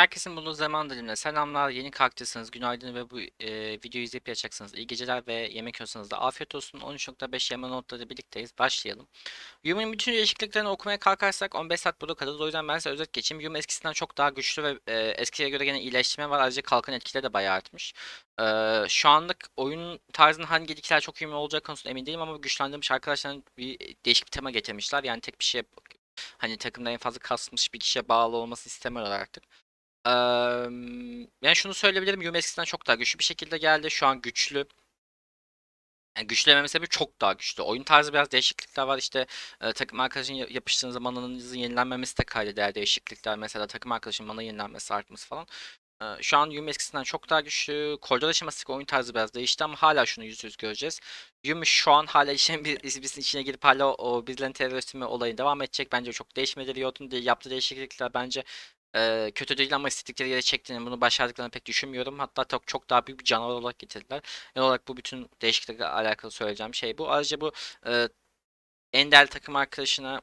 Herkesin bulunduğu zaman dilimine selamlar. Yeni kalktıysanız günaydın ve bu e, videoyu izleyip yatacaksınız. İyi geceler ve yemek yiyorsanız da afiyet olsun. 13.5 yeme notları birlikteyiz. Başlayalım. Yumi'nin bütün değişikliklerini okumaya kalkarsak 15 saat burada kalırız. O yüzden ben size özet geçeyim. Yumi eskisinden çok daha güçlü ve e, eskiye göre gene iyileştirme var. Ayrıca kalkan etkileri de bayağı artmış. E, şu anlık oyun tarzının hangi etkiler çok Yumi olacak konusunda emin değilim ama güçlendirmiş arkadaşların bir değişik bir tema getirmişler. Yani tek bir şey hani takımda en fazla kasmış bir kişiye bağlı olması istemiyorlar artık. Emm, yani şunu söyleyebilirim. Yumi eskisinden çok daha güçlü bir şekilde geldi. Şu an güçlü. Yani güçlü dememin sebebi çok daha güçlü. Oyun tarzı biraz değişiklikler var. İşte e, takım arkadaşın ya- yapıştığınız zaman mananızın yenilenmemesi de kaydeder değişiklikler. Mesela takım arkadaşın mana yenilenmesi artması falan. E, şu an Yumi eskisinden çok daha güçlü. Koridor aşaması oyun tarzı biraz değişti ama hala şunu yüz yüz göreceğiz. Yumi şu an hala işin bir, içine girip hala o, o birilerinin terörist mi olayı devam edecek. Bence çok değişmedi. Riot'un yaptığı değişiklikler bence Eee, kötü değil ama istedikleri yere çektiğini, bunu başardıklarını pek düşünmüyorum. Hatta çok çok daha büyük bir canavar olarak getirdiler. Genel olarak bu bütün değişikliklerle alakalı söyleyeceğim şey bu. Ayrıca bu eee Ender takım arkadaşına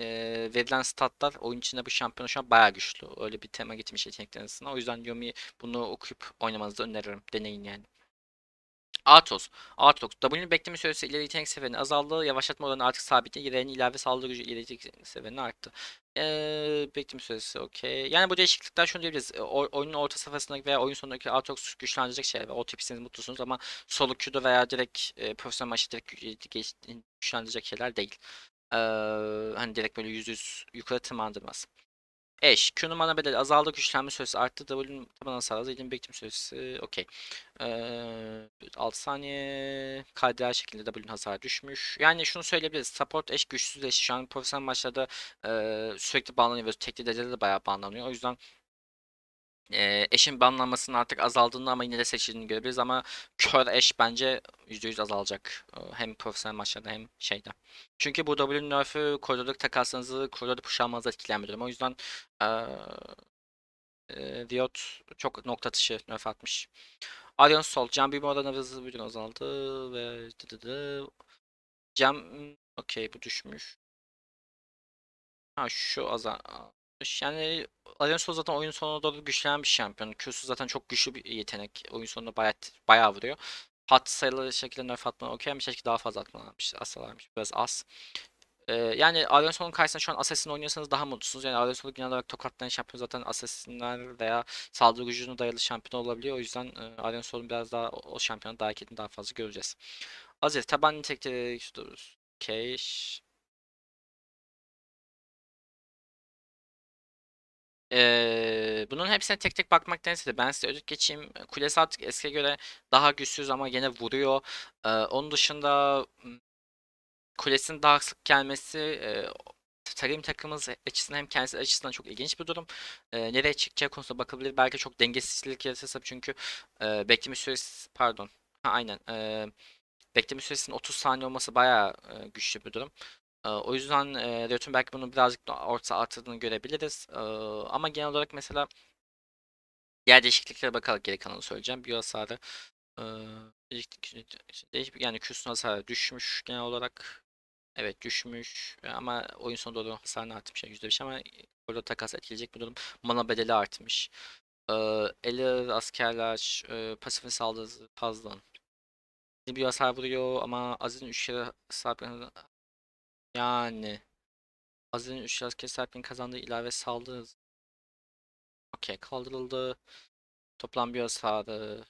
eee, verilen statlar oyun içinde bu şampiyonu şu an bayağı güçlü. Öyle bir tema getirmiş yetenekler arasında. O yüzden Yomi bunu okuyup oynamanızı öneririm. Deneyin yani. Atos. Atrox. W'nin bekleme süresi ileri yetenek seferinin azaldığı, yavaşlatma oranı artık sabitli, yerenin ilave saldırı gücü ileri yetenek seferinin arttı. Ee, bekleme süresi okey. Yani bu değişiklikler şunu diyebiliriz. O, oyunun orta safhasındaki veya oyun sonundaki Atrox güçlendirecek şeyler o tipisiniz mutlusunuz ama solo queue'da veya direkt e, profesyonel maçta direkt güçlendirecek şeyler değil. Ee, hani direkt böyle yüz yüz yukarı tırmandırmaz. Eş. Q'nun mana bedeli azaldı. Güçlenme süresi arttı. W'nin taban hasarı azaldı. İlin bekletim süresi okey. Ee, 6 saniye KDA şeklinde W'nin hasarı düşmüş. Yani şunu söyleyebiliriz. Support eş güçsüz. Şu an profesyonel maçlarda e, sürekli banlanıyor ve tekli derecede de bayağı banlanıyor. O yüzden e, eşin banlanmasının artık azaldığını ama yine de seçildiğini görebiliriz ama kör eş bence %100 azalacak. Hem profesyonel maçlarda hem şeyde. Çünkü bu W'nin nerf'ü koridordaki takaslarınızı, koridorda pushlanmanızı etkileyen bir durum. O yüzden e, e, Riot çok nokta atışı nerf atmış. Arion Sol, cam büyüme oranı hızlı bir azaldı ve dıdıdı. Cam hmm, okey bu düşmüş. Ha şu azalmış. Yani Arion Sol zaten oyun sonuna doğru güçlenen bir şampiyon. Q'su zaten çok güçlü bir yetenek. Oyun sonunda bayağı, bayağı vuruyor. Hat sayılı şekilde nerf atman okey ama keşke daha fazla atmalarmış. Atsalarmış. Biraz az. Ee, yani Arion Sol'un karşısında şu an Assassin oynuyorsanız daha mutlusunuz. Yani Arion Sol'u genel olarak tokatlayan şampiyon zaten Assassin'ler veya saldırı gücüne dayalı şampiyon olabiliyor. O yüzden e, Arion Sol'un biraz daha o, o şampiyonu daha hareketini daha fazla göreceğiz. Aziz taban nitelikleri işte Ee, bunun hepsine tek tek bakmaktansa de ben size özet geçeyim. Kulesi artık eskiye göre daha güçsüz ama gene vuruyor. Ee, onun dışında kulesinin daha sık gelmesi e, tarım takımımız açısından hem kendisi açısından çok ilginç bir durum. E, nereye çıkacağı konusunda bakılabilir. Belki çok dengesizlik yaratırsa çünkü e, bekleme süresi pardon. Ha, aynen. E, bekleme süresinin 30 saniye olması bayağı e, güçlü bir durum. E, o yüzden e, Riot'un belki bunu birazcık da orta artırdığını görebiliriz. E, ama genel olarak mesela diğer değişikliklere bakarak geri kalanı söyleyeceğim. Bir hasarı e, değişik yani Q'sun hasarı düşmüş genel olarak. Evet düşmüş ama oyun sonunda doğru hasarını artmış yani %5 ama orada takas etkileyecek bir durum. Mana bedeli artmış. Ee, eli askerler e, pasifini saldırı fazla. Bir hasar vuruyor ama Aziz'in 3 kere sahiplerine yani Aziz'in 3 kere sahiplerinin kazandığı ilave saldırı okey kaldırıldı. Toplam bir hasarı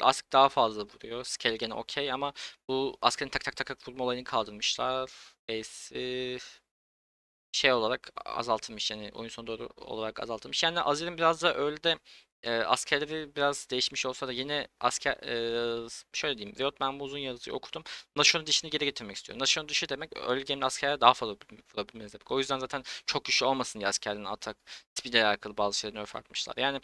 Ask daha fazla vuruyor. Scale gene okey ama bu askerin tak tak tak tak vurma olayını kaldırmışlar. Base'i şey olarak azaltılmış yani oyun sonu doğru olarak azaltılmış. Yani Azir'in biraz da öyle de e, askerleri biraz değişmiş olsa da yine asker e, şöyle diyeyim Riot ben bu uzun yazıyı okudum. Nation'un dişini geri getirmek istiyor. Nation'un dişi demek early game'de askerler daha fazla vurabilmeniz demek. O yüzden zaten çok güçlü olmasın diye askerlerin atak tipiyle alakalı bazı şeyleri nerf atmışlar. Yani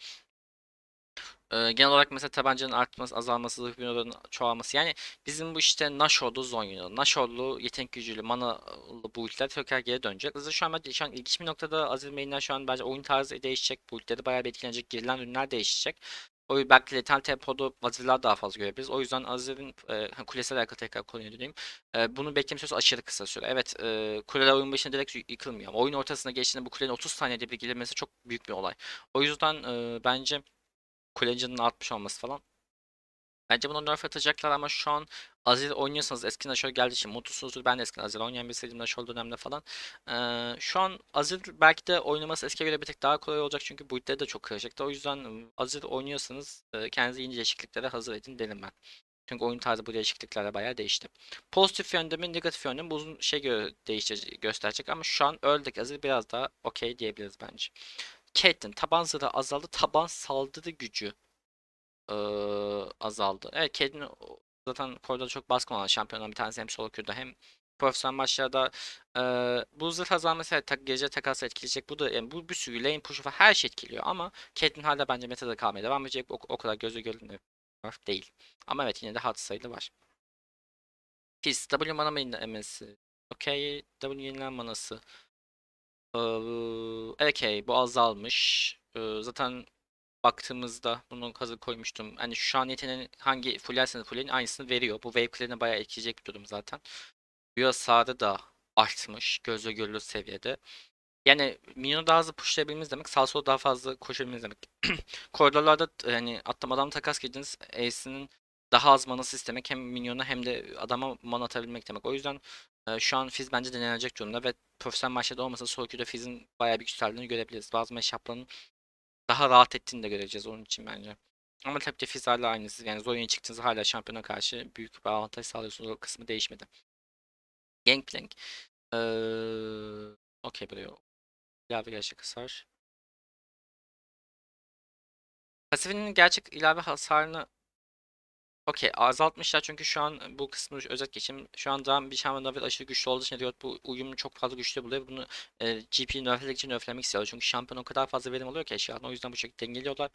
genel olarak mesela tabancanın artması, azalması, zırh binoların çoğalması. Yani bizim bu işte Nashor'lu Zonya'lı, Nashor'lu yetenek gücüyle, manalı build'ler tekrar geri dönecek. Zaten şu an bence şu an ilginç bir noktada Azir Main'ler şu an bence oyun tarzı değişecek. Build'leri bayağı bir etkilenecek. Girilen ürünler değişecek. O yüzden belki letal tempoda Azir'ler daha fazla görebiliriz. O yüzden Azir'in e, ha, kulesiyle alakalı tekrar konuya döneyim. E, bunu bekleme süresi aşırı kısa süre. Evet e, kuleler oyun başında direkt yıkılmıyor ama oyun ortasına geçtiğinde bu kulenin 30 saniyede bir girmesi çok büyük bir olay. O yüzden e, bence kulenin canının artmış olması falan Bence buna nerf atacaklar ama şu an Azir oynuyorsanız eskiden şöyle geldiği için mutsuzdur. Ben de eskiden Azir oynayan birisiydim Nashor dönemde falan. Ee, şu an Azir belki de oynaması eskiye göre bir tek daha kolay olacak çünkü build'leri de çok kıracaktı. O yüzden Azir oynuyorsanız e, kendinize yeni değişikliklere hazır edin derim ben. Çünkü oyun tarzı bu değişikliklerle bayağı değişti. Pozitif yönde mi negatif yönde mi uzun şey göre değişecek, gösterecek ama şu an öldük Azir biraz daha okey diyebiliriz bence. Caitlyn taban zırhı azaldı. Taban saldırı gücü eee, azaldı. Evet Caitlyn zaten koridorda çok baskın olan şampiyonlardan bir tanesi hem solo queue'da hem profesyonel maçlarda eee bu zırh azalması tak, gece takası etkileyecek. Bu da yani bu bir sürü lane push'u falan her şey etkiliyor ama Caitlyn hala bence metada kalmaya devam edecek. O, o kadar gözü görünür değil. Ama evet yine de hat sayılı var. Fizz W mana mainlemesi. Okey. W yenilen manası. Okey bu azalmış. Zaten baktığımızda bunu hazır koymuştum. Hani şu an yeteneğin hangi fullerseniz fullerin aynısını veriyor. Bu wave clear'ine bayağı etkileyecek bir durum zaten. Büyü hasarı da artmış. Gözle görülür seviyede. Yani minyonu daha hızlı pushlayabilmeniz demek. Sağ sola daha fazla koşabilmeniz demek. Koridorlarda yani atlamadan takas girdiniz. Ace'nin daha az manası istemek hem minyona hem de adama mana atabilmek demek. O yüzden e, şu an Fizz bence denenecek durumda ve profesyonel maçlarda olmasa solo queue'da Fizz'in bayağı bir yükseldiğini görebiliriz. Bazı matchup'ların daha rahat ettiğini de göreceğiz onun için bence. Ama tabii ki Fizz hala aynısı. Yani Zonya'ya çıktığınızda hala şampiyona karşı büyük bir avantaj sağlıyorsunuz. O kısmı değişmedi. Gangplank. Ee, Okey buraya. İlave gerçek hasar. Pasifinin gerçek ilave hasarını Okey azaltmışlar çünkü şu an bu kısmı özet geçeyim. Şu anda bir şampiyon David aşırı güçlü olduğu için Riot bu uyumu çok fazla güçlü buluyor. Bunu e, GP nerflemek için nerflemek istiyorlar. Çünkü şampiyon o kadar fazla verim alıyor ki eşyadan. O yüzden bu şekilde dengeliyorlar.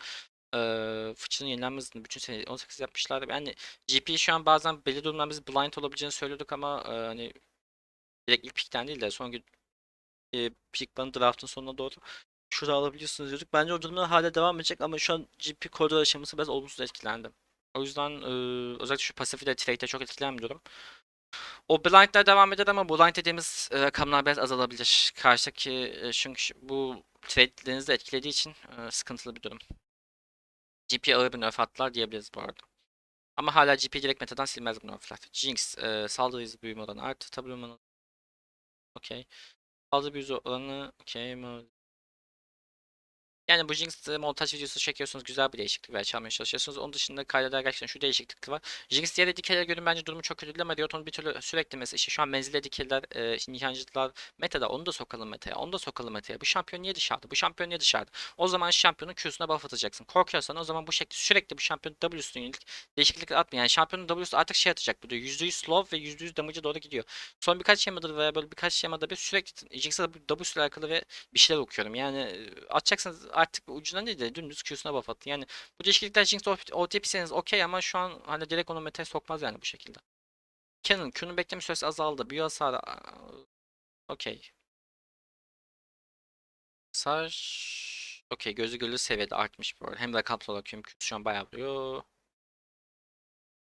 E, fıçının yenilenme hızını bütün sene 18 yapmışlar. Yani GP şu an bazen belli durumlarda biz blind olabileceğini söylüyorduk ama e, hani direkt ilk pickten değil de son gün e, pick banı draftın sonuna doğru şurada alabiliyorsunuz diyorduk. Bence o durumlar hala devam edecek ama şu an GP koridor aşaması biraz olumsuz etkilendi. O yüzden e, özellikle şu pasifi de trade'de çok etkilenmiyorum. O blind'ler devam eder ama blind dediğimiz rakamlar biraz azalabilir. Karşıdaki e, çünkü bu trade'lerinizi de etkilediği için e, sıkıntılı bir durum. GP ağır bir nerf attılar diyebiliriz bu arada. Ama hala GP direkt metadan silmez bu nerfler. Jinx e, saldırı hızı büyüme oranı arttı. Tabi okey. Saldırı büyüme oranı okey. Yani bu Jinx montaj videosu çekiyorsunuz güzel bir değişiklik veya çalmaya çalışıyorsunuz. Onun dışında kaydeder gerçekten şu değişiklik var. Jinx diğer dikeylere göre bence durumu çok kötü değil ama Riot'un bir türlü sürekli mesela işte şu an menzile dikeyler, e, nişancılar metada onu da sokalım metaya, onu da sokalım metaya. Bu şampiyon niye dışarıda? Bu şampiyon niye dışarıda? O zaman şampiyonun Q'suna buff atacaksın. Korkuyorsan o zaman bu şekilde sürekli bu şampiyon W'suna yönelik değişiklikler atma. Yani şampiyonun W'su artık şey atacak. Böyle %100 slow ve %100 damage'a doğru gidiyor. Son birkaç şemadır veya böyle birkaç şemada bir sürekli Jinx'e W'su ile alakalı ve bir şeyler okuyorum. Yani e, atacaksınız artık ucundan değil de dümdüz Q'suna buff atın. Yani bu değişiklikler Jinx OTP'seniz okey ama şu an hani direkt onu meta'ya sokmaz yani bu şekilde. Canon Q'nun bekleme süresi azaldı. Büyü hasarı okey. Hasar okey gözü görülür seviyede artmış bu arada. Hem rakamsal olarak Q'nun Q'su şu an bayağı vuruyor.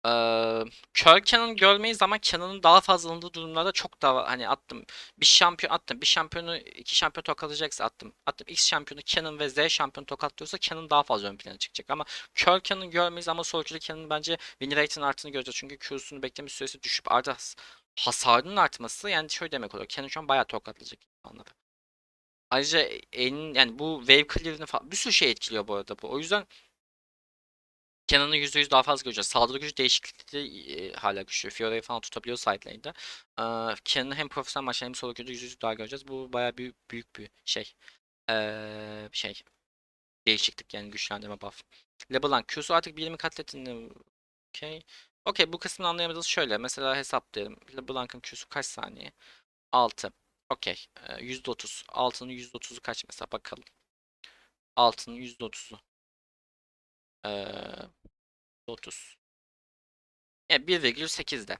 Eee kör Canon görmeyiz ama Canon'ın daha fazla alındığı durumlarda çok daha hani attım. Bir şampiyon attım. Bir şampiyonu iki şampiyon tokatlayacaksa attım. Attım X şampiyonu Canon ve Z şampiyonu tokatlıyorsa Canon daha fazla ön plana çıkacak. Ama kör Canon görmeyiz ama sonuçta Canon bence win rate'in arttığını göreceğiz. Çünkü Q'sunun bekleme süresi düşüp artı has- hasarının artması yani şöyle demek oluyor. Canon şu an bayağı tokatlayacak insanları. Ayrıca en yani bu wave clear'ını falan bir sürü şey etkiliyor bu arada bu. O yüzden Kenan'ı %100 daha fazla göreceğiz. Saldırı gücü değişiklikleri e, hala güçlü. Fiora'yı falan tutabiliyor side lane'de. Ee, Kenan'ı hem profesyonel maçta hem solo queue'da %100 daha göreceğiz. Bu bayağı büyük, büyük bir şey. Ee, şey. Değişiklik yani güçlendirme buff. LeBlanc Q'su artık 20 katletinde. Okey. Okey bu kısmını anlayamadığınız şöyle. Mesela hesaplayalım. LeBlanc'ın Q'su kaç saniye? 6. Okey. Ee, %30. Altının %30'u kaç mesela bakalım. Altının %30'u. Ee, 30. Yani 1,8'de.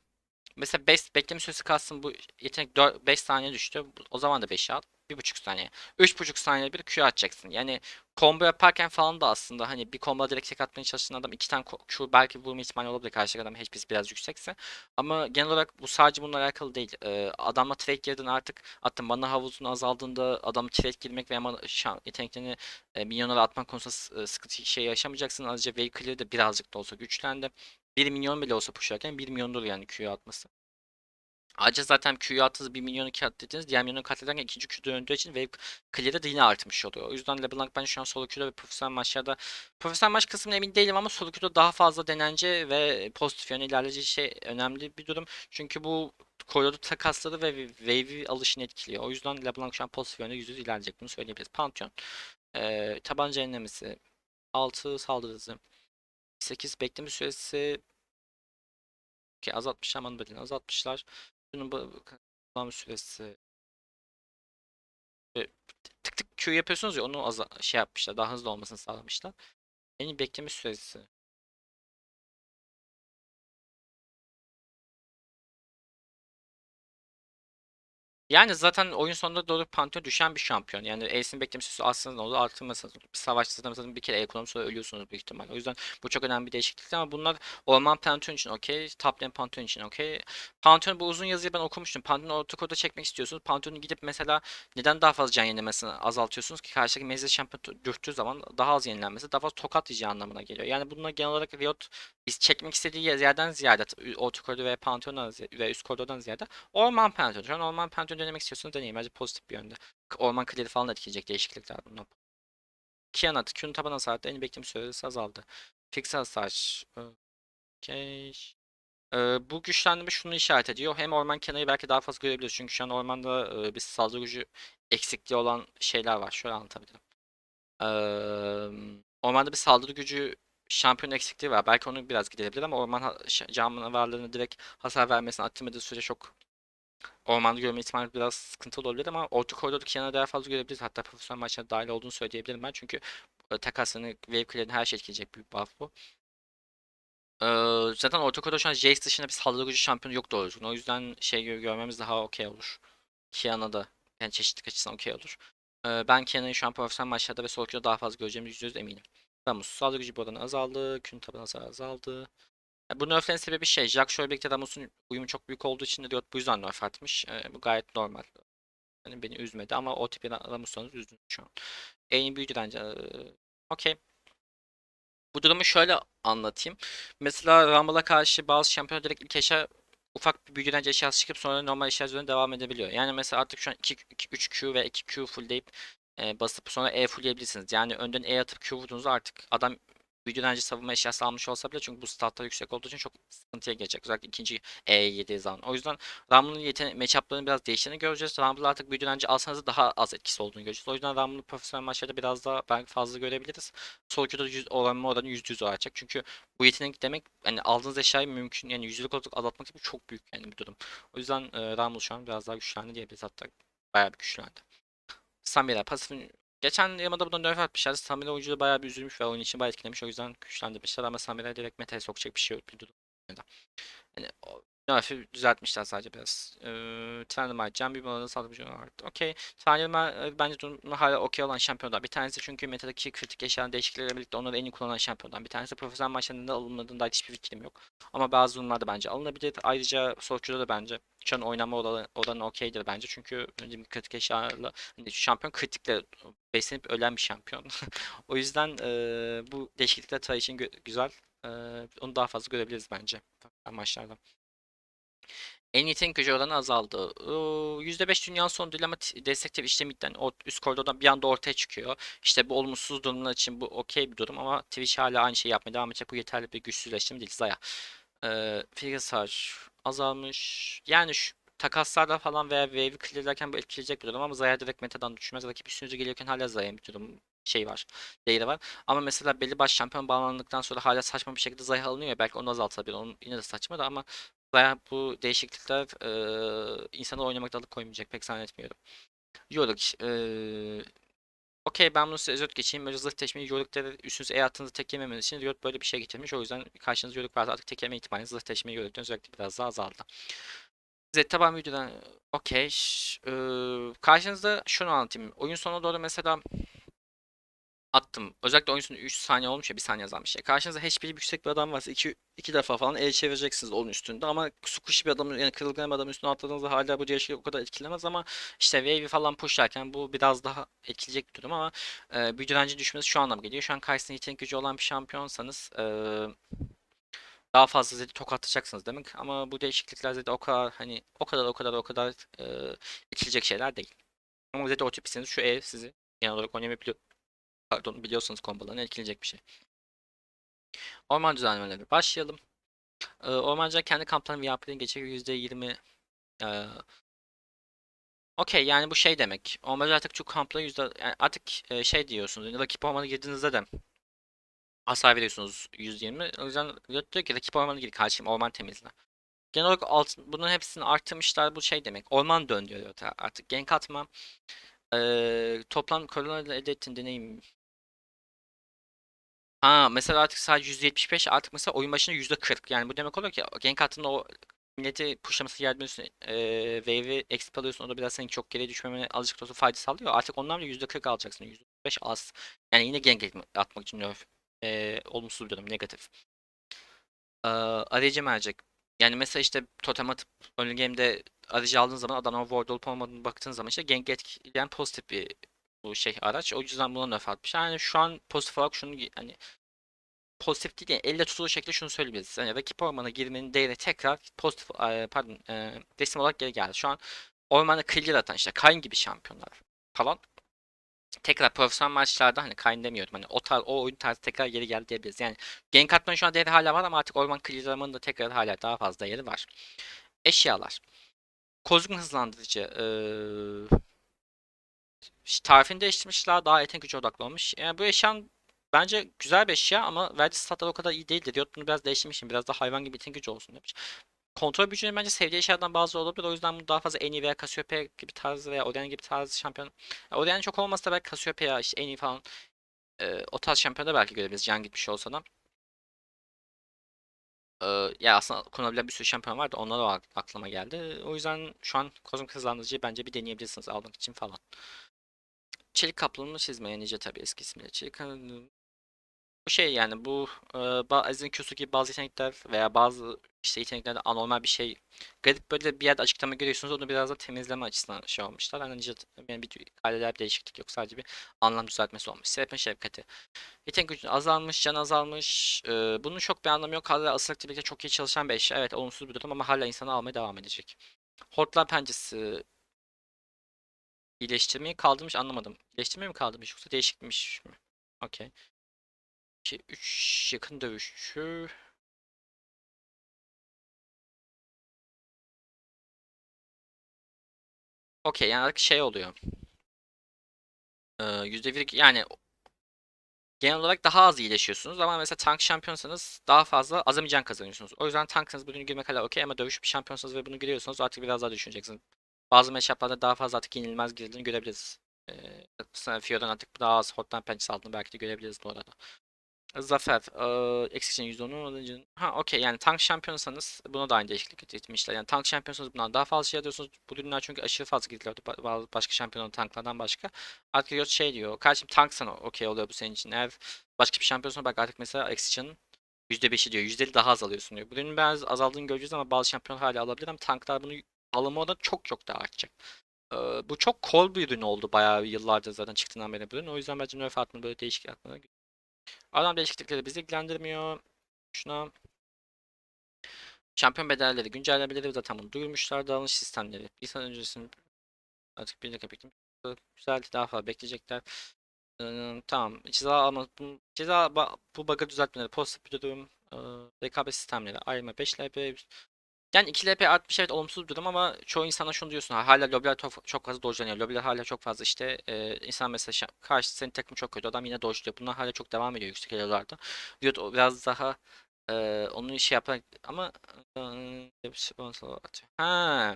Mesela 5 bekleme süresi kalsın bu yetenek 4, 5 saniye düştü. O zaman da 5'e al. 1,5 saniye. 3,5 saniye bir Q atacaksın. Yani combo yaparken falan da aslında hani bir combo direkt tek atmaya çalışan adam iki tane Q belki vurma ihtimali olabilir karşı adam HP'si biraz yüksekse. Ama genel olarak bu sadece bununla alakalı değil. Ee, adamla trade girdin artık attım mana havuzun azaldığında adam trade girmek veya mana, şan, yeteneklerini e, minyonlara atmak konusunda e, sıkıntı şey yaşamayacaksın. Wave clear de birazcık da olsa güçlendi. 1 milyon bile olsa pushlarken 1 milyondur yani Q'yu atması. Ayrıca zaten Q'yu attığınız 1 milyonu katlediniz. Diğer milyonu katlederken ikinci Q döndüğü için wave clear'ı da yine artmış oluyor. O yüzden LeBlanc ben şu an solo Q'da ve profesyonel maçlarda profesyonel maç kısmına emin değilim ama solo Q'da daha fazla denence ve pozitif yöne ilerleyeceği şey önemli bir durum. Çünkü bu koridor takasları ve wave'i alışını etkiliyor. O yüzden LeBlanc şu an pozitif yönde %100 ilerleyecek. Bunu söyleyebiliriz. Pantheon. Ee, tabanca enlemesi. 6 saldırı hızı. 8 bekleme süresi ki azaltmışlar ama bedeni azaltmışlar. Bunun bu kullanma süresi tık tık Q yapıyorsunuz ya onu az şey yapmışlar daha hızlı olmasını sağlamışlar. En iyi bekleme süresi. Yani zaten oyun sonunda doğru Pantheon düşen bir şampiyon. Yani Ace'in bekleme süresi aslında ne olur artırmasanız bir savaşta zaten bir kere ekonomi sonra ölüyorsunuz büyük ihtimal. O yüzden bu çok önemli bir değişiklik ama bunlar Orman Pantheon için okey, Top Lane Pantheon için okey. Pantheon bu uzun yazıyı ben okumuştum. Pantheon'u orta koda çekmek istiyorsunuz. Pantheon'u gidip mesela neden daha fazla can yenilemesini azaltıyorsunuz ki karşıdaki menzil şampiyon dürttüğü zaman daha az yenilenmesi daha fazla tokat yiyeceği anlamına geliyor. Yani bununla genel olarak Riot biz çekmek istediği yerden ziyade orta koridor ve Pantheon'dan ve üst koridordan ziyade Orman Pantheon. Şu an Orman Pantheon denemek istiyorsanız deneyin. Bence pozitif bir yönde. Orman Clear'i falan da etkileyecek değişiklikler bunlar. Kianat, Q'nun taban hasarı en bekleme süresi azaldı. Fix hasar. Okey. Ee, bu güçlendirme şunu işaret ediyor. Hem orman kenarı belki daha fazla görebiliriz. Çünkü şu an ormanda e, bir saldırı gücü eksikliği olan şeyler var. Şöyle anlatabilirim. Ee, ormanda bir saldırı gücü şampiyon eksikliği var. Belki onu biraz giderebilir ama orman canavarlarına direkt hasar vermesini arttırmadığı sürece çok ormanda görme ihtimali biraz sıkıntılı olabilir ama orta koridordaki yana daha fazla görebiliriz. Hatta profesyonel maçlara dahil olduğunu söyleyebilirim ben. Çünkü e, takasını, wave clear'ini her şey etkileyecek büyük buff bu. Ee, zaten orta koridor şu an Jace dışında bir saldırı gücü şampiyonu yok doğru. O yüzden şey gö- görmemiz daha okey olur. Kiana da yani çeşitlilik açısından okey olur. Ee, ben Kiana'yı şu an profesyonel maçlarda ve solo daha fazla göreceğimiz %100 eminim. Ramus saldırı gücü bu azaldı. Kün taban hasarı azaldı. Ya bu nerflerin sebebi şey. Jack birlikte Ramus'un uyumu çok büyük olduğu için de Riot bu yüzden nerf atmış. Ee, bu gayet normal. Yani beni üzmedi ama o tipi Ramus'sanız üzdünüz şu an. En büyük direnci. ee, Okey. Bu durumu şöyle anlatayım. Mesela Rumble'a karşı bazı şampiyonlar direkt ilk eşya ufak bir büyü direnci eşyası çıkıp sonra normal eşya üzerine devam edebiliyor. Yani mesela artık şu an 2, 2 3Q ve 2Q fullleyip e, basıp sonra E fullleyebilirsiniz. Yani önden E atıp Q vurduğunuzda artık adam büyü direnci savunma eşyası almış olsa bile çünkü bu statlar yüksek olduğu için çok sıkıntıya gelecek. Özellikle ikinci E'ye yediği zaman. O yüzden Rumble'ın yetenek matchup'larını biraz değiştiğini göreceğiz. Rumble artık büyü direnci alsanız da daha az etkisi olduğunu göreceğiz. O yüzden Rumble'ı profesyonel maçlarda biraz daha belki fazla görebiliriz. Solocu'da yüz, oranma oranı %100 artacak. Çünkü bu yetenek demek hani aldığınız eşyayı mümkün yani yüzdelik olarak azaltmak gibi çok büyük yani bir durum. O yüzden e, Rumble şu an biraz daha güçlendi diyebiliriz hatta bayağı bir güçlendi. Samira pasifin Geçen yamada bundan nerf atmışlar. Samira oyuncu da bayağı bir üzülmüş ve oyun için bayağı etkilemiş. O yüzden güçlendirmişler ama Samira'ya direkt meta'ya sokacak bir şey yok bir durum. Yani nerf'i düzeltmişler sadece biraz. Ee, Trendmite, Can Bibala'nın saldırıcı arttı. Okey. Trendmite e, bence durumu hala okey olan şampiyonlar. Bir tanesi çünkü metadaki kritik eşyaların değişiklikleriyle birlikte onları en iyi kullanan şampiyonlar. Bir tanesi profesyonel maçlarında alınmadığında hiçbir fikrim yok. Ama bazı durumlarda bence alınabilir. Ayrıca Solskjaer'da da bence şu an oynama oranı, oranı okeydir bence. Çünkü kritik eşyalarla hani şampiyon kritikle beslenip ölen bir şampiyon. o yüzden e, bu değişiklikler Tay için güzel. E, onu daha fazla görebiliriz bence maçlarda. En yetenek gücü oranı azaldı. Iıı, %5 dünya sonu değil ama t- destekte işte midden o üst koridordan bir anda ortaya çıkıyor. İşte bu olumsuz durumlar için bu okey bir durum ama Twitch hala aynı şeyi yapmaya devam edecek. Bu yeterli bir güçsüzleştirme değil. Zaya. Ee, azalmış. Yani şu takaslarda falan veya wave'i clearlerken bu etkileyecek bir durum ama Zaya direkt metadan düşmez. Rakip üstünüze geliyorken hala Zaya'nın bir durum şey var. Değeri var. Ama mesela belli baş şampiyon bağlandıktan sonra hala saçma bir şekilde Zaya alınıyor belki onu azaltabilir. Onun yine de saçma da ama Zaya bu değişiklikler eee insanı oynamakta alıkoymayacak pek zannetmiyorum. Yorick eee Okey ben bunu size özet geçeyim. Böyle zırh teşmeyi Yorick'te üstünüze E attığınızda tek yememeniz için Riot böyle bir şey getirmiş. O yüzden karşınızda Yorick varsa artık tek yeme ihtimaliniz zırh teşmeyi Yorick'ten özellikle biraz daha azaldı. Zetaban videodan okey. Eee, karşınızda şunu anlatayım. Oyun sonuna doğru mesela attım. Özellikle oyun sonu 3 saniye olmuş ya 1 saniye azalmış ya. Karşınızda HP'li yüksek bir adam varsa 2 2 defa falan el çevireceksiniz onun üstünde ama squishy bir adamın yani kırılgan bir adamın üstüne atladığınızda hala bu değişiklik o kadar etkilemez ama işte wave'i falan pushlarken bu biraz daha etkileyecek bir durum ama e, bir direnci düşmesi şu anlam geliyor. Şu an karşısında yetenek gücü olan bir şampiyonsanız e, daha fazla Zed'i tokatlatacaksınız demek ama bu değişiklikler Zed'i o kadar hani o kadar o kadar o kadar e, etkileyecek şeyler değil. Ama Zed'i o tipisiniz şu ev sizi genel olarak oynamayı pardon biliyorsanız kombolarını etkileyecek bir şey. Orman düzenlemeleri başlayalım. Ee, ormancılar kendi kamplarını VIP'den geçecek %20 ee, Okey yani bu şey demek. Ormancı artık çok kampla yüzde yani artık e, şey diyorsunuz. Yani rakip ormana girdiğinizde de hasar veriyorsunuz 120. O yüzden diyor ki rakip ormana gir karşıyım orman temizle. Genel olarak alt, bunun hepsini arttırmışlar bu şey demek. Orman dön diyor artık. Gank atma. Ee, toplam kolonilerle elde ettiğin deneyim Ha mesela artık sadece %75 artık mesela oyun başına %40 yani bu demek oluyor ki gank attığında o milleti pushlaması yardım ediyorsun e, wave'i exp alıyorsun o da biraz senin çok geriye düşmemene azıcık da olsa fayda sağlıyor. Artık ondan bile %40 alacaksın. %35 az. Yani yine gank atmak için nerf e, olumsuz bir durum negatif. Ee, arayıcı mercek. Yani mesela işte totem atıp early game'de arayıcı aldığın zaman adamın ward olup olmadığını baktığın zaman işte gank etkileyen pozitif bir bu şey araç. O yüzden buna nerf atmış. Yani şu an pozitif olarak şunu hani pozitif değil yani elle tutulur şekilde şunu söyleyebiliriz. Yani rakip ormana girmenin değeri tekrar pozitif pardon e, resim olarak geri geldi. Şu an ormanda clear atan işte Kayn gibi şampiyonlar falan tekrar profesyonel maçlarda hani Kayn demiyorum hani o tarz o oyun tarzı tekrar geri geldi diyebiliriz. Yani gank atmanın şu an değeri hala var ama artık orman clearlamanın da tekrar hala daha fazla yeri var. Eşyalar. Kozgun hızlandırıcı. Ee, tarifini değiştirmişler. Daha yetenek gücü odaklanmış. Yani bu eşyan bence güzel bir eşya ama verdiği statlar o kadar iyi değildi. Riot bunu biraz değiştirmiş. Biraz daha hayvan gibi yetenek gücü olsun demiş. Kontrol gücünün bence sevdiği eşyalardan bazı olabilir. O yüzden bunu daha fazla Eni veya Cassiopeia gibi tarz veya Orianna gibi tarz şampiyon. Orianna çok olmasa da belki Cassiopeia, işte Eni falan e, o tarz şampiyonda belki görebiliriz. Can gitmiş olsa da. E, ya aslında kullanabilen bir sürü şampiyon var da onlar da aklıma geldi. O yüzden şu an kozmik hızlandırıcıyı bence bir deneyebilirsiniz almak için falan. Çelik kaplanını çizmeye nice tabii eski ismiyle. Çelik bu şey yani bu e, bazen gibi bazı yetenekler veya bazı işte yeteneklerde anormal bir şey garip böyle bir yerde açıklama görüyorsunuz onu biraz da temizleme açısından şey olmuşlar. Hani nice yani bir kaleler bir değişiklik yok sadece bir anlam düzeltmesi olmuş. Serap'in şefkati. Yetenek gücü azalmış, can azalmış. Bunun çok bir anlamı yok. Hala ıslıkla birlikte çok iyi çalışan bir eşya. Evet olumsuz bir durum ama hala insanı almaya devam edecek. Hortlar pençesi İyileştirmeyi kaldırmış anlamadım. İyileştirmeyi mi kaldırmış yoksa değişikmiş mi? Okey. 2, 3 yakın dövüşçü. Okey yani artık şey oluyor. Ee, %1 yani genel olarak daha az iyileşiyorsunuz ama mesela tank şampiyonsanız daha fazla azami can kazanıyorsunuz. O yüzden tanksanız bunu girmek hala okey ama dövüş bir şampiyonsanız ve bunu giriyorsanız artık biraz daha düşüneceksiniz. Bazı matchup'larda daha fazla artık yenilmez girdiğini görebiliriz. Ee, Fio'dan artık daha az hotline pençesi aldığını belki de görebiliriz bu arada. Zafer. E, Execution %10'u. Ha okey yani tank şampiyonsanız buna da aynı değişiklik getirmişler. Yani tank şampiyonsanız bundan daha fazla şey alıyorsunuz. Bu ürünler çünkü aşırı fazla gidiyordu bazı başka şampiyon tanklardan başka. Artık Riot şey diyor. Kardeşim tank sana okey oluyor bu senin için. Eğer başka bir şampiyonsan bak artık mesela Execution'ın %5'i diyor. %50 daha az alıyorsun diyor. Bu ürünün biraz azaldığını göreceğiz ama bazı şampiyon hala alabilir ama tanklar bunu alımı oranı çok çok daha artacak. Ee, bu çok kol bir ürün oldu bayağı yıllardır zaten çıktığından beri bu ürün. O yüzden bence nerf atmanın böyle değişik atmanı Adam değişiklikleri bizi ilgilendirmiyor. Şuna şampiyon bedelleri güncellemeleri zaten bunu duyurmuşlar. Davranış sistemleri. Bir sene öncesinin artık bir dakika bekledim. Güzeldi daha fazla bekleyecekler. Ee, tamam. Ceza alma ceza bu bug'ı düzeltmeleri pozitif bir durum. Rekabet sistemleri ayırma 5 LP yani 2 LP artmış evet olumsuz bir durum ama çoğu insana şunu diyorsun hala lobiler çok, fazla dojlanıyor. Lobiler hala çok fazla işte e, insan mesela karşı senin takım çok kötü adam yine dojluyor. Bunlar hala çok devam ediyor yüksek elolarda. Riot biraz daha e, onun işi yapan ama ha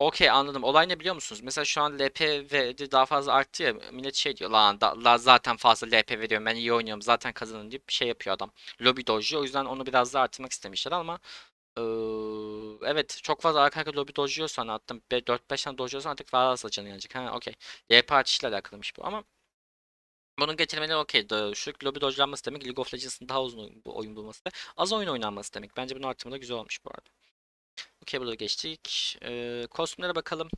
Okey anladım. Olay ne biliyor musunuz? Mesela şu an LP ve daha fazla arttı ya millet şey diyor lan da, la zaten fazla LP veriyorum ben iyi oynuyorum zaten kazanın deyip şey yapıyor adam. Lobby dojluyor o yüzden onu biraz daha arttırmak istemişler ama Ee, evet çok fazla arka arka lobi dojluyorsan attım 4-5 tane dojluyorsan artık az canı yanacak. Ha okey. LP artışıyla alakalıymış bu ama bunun getirmeleri okey. Sürekli lobi dojlanması demek League of Legends'ın daha uzun bu oyun bulması ve az oyun oynanması demek. Bence bunun artırımı da güzel olmuş bu arada. Okey burada geçtik. Ee, kostümlere bakalım.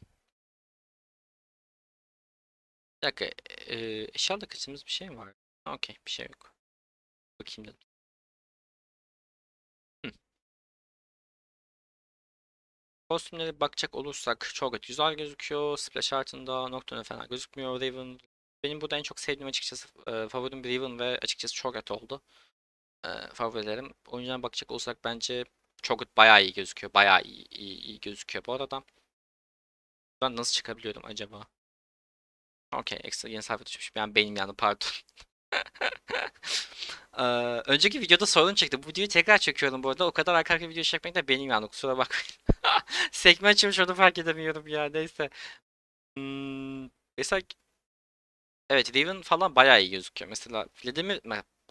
Bir dakika. E, eşyalarda kaçırdığımız bir şey mi var? Okey bir şey yok. Bakayım dedim. Kostümlere bakacak olursak çok güzel gözüküyor. Splash Art'ında Nocturne falan gözükmüyor. Raven benim burada en çok sevdiğim açıkçası e, favorim Raven ve açıkçası Cho'Gath oldu. E, favorilerim. Oyuncudan bakacak olursak bence Cho'Gath bayağı iyi gözüküyor. Bayağı iyi, iyi, iyi gözüküyor bu arada. Ben nasıl çıkabiliyorum acaba? Okey ekstra yeni sayfa düşmüş. Ben benim yani pardon. Ee, önceki videoda sorun çıktı. Bu videoyu tekrar çekiyorum bu arada. O kadar arka arka video çekmek de benim yani kusura bakmayın. Sekme açmış onu fark edemiyorum ya neyse. Hmm, mesela evet Riven falan bayağı iyi gözüküyor. Mesela Vladimir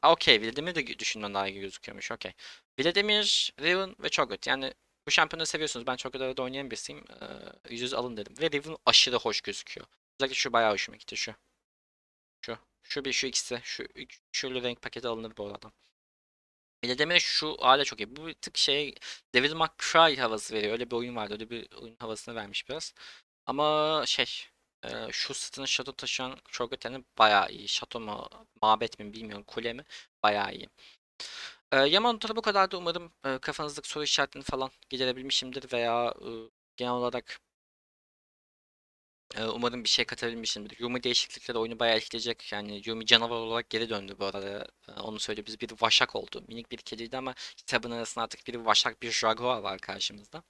Aa, okey Vladimir de düşünmen daha iyi gözüküyormuş okey. Vladimir, Riven ve Cho'Gath yani bu şampiyonu seviyorsunuz. Ben Cho'Gath'ı arada oynayan birisiyim. Ee, yüz yüze alın dedim. Ve Riven aşırı hoş gözüküyor. Özellikle şu bayağı hoşuma gitti şu. Şu. Bir şu ikisi. Şu şöyle renk paketi alınır bu arada. Bir de şu hala çok iyi. Bu bir tık şey Devil May Cry havası veriyor. Öyle bir oyun vardı. Öyle bir oyun havasını vermiş biraz. Ama şey e, şu sırtını şato taşıyan Cho'Gath'ın bayağı iyi. Şato mu mabet mi bilmiyorum. Kule mi? Bayağı iyi. E, Yamamoto'da bu kadar da umarım e, kafanızdaki soru işaretlerini falan giderebilmişimdir veya e, genel olarak Umarım bir şey katabilmişimdir. Yumi değişiklikleri oyunu bayağı etkileyecek. Yani Yumi canavar olarak geri döndü bu arada. Onu söyleyeyim. Biz bir vaşak oldu. Minik bir kediydi ama kitabın arasında artık bir vaşak bir jaguar var karşımızda.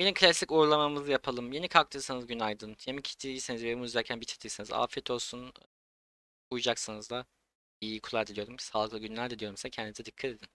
Yine klasik uğurlamamızı yapalım. Yeni kalktıysanız günaydın. Yemek içtiyseniz ve izlerken bitirdiyseniz afiyet olsun. Uyuyacaksanız da iyi uykular diliyorum. Sağlıklı günler diliyorum size. Kendinize dikkat edin.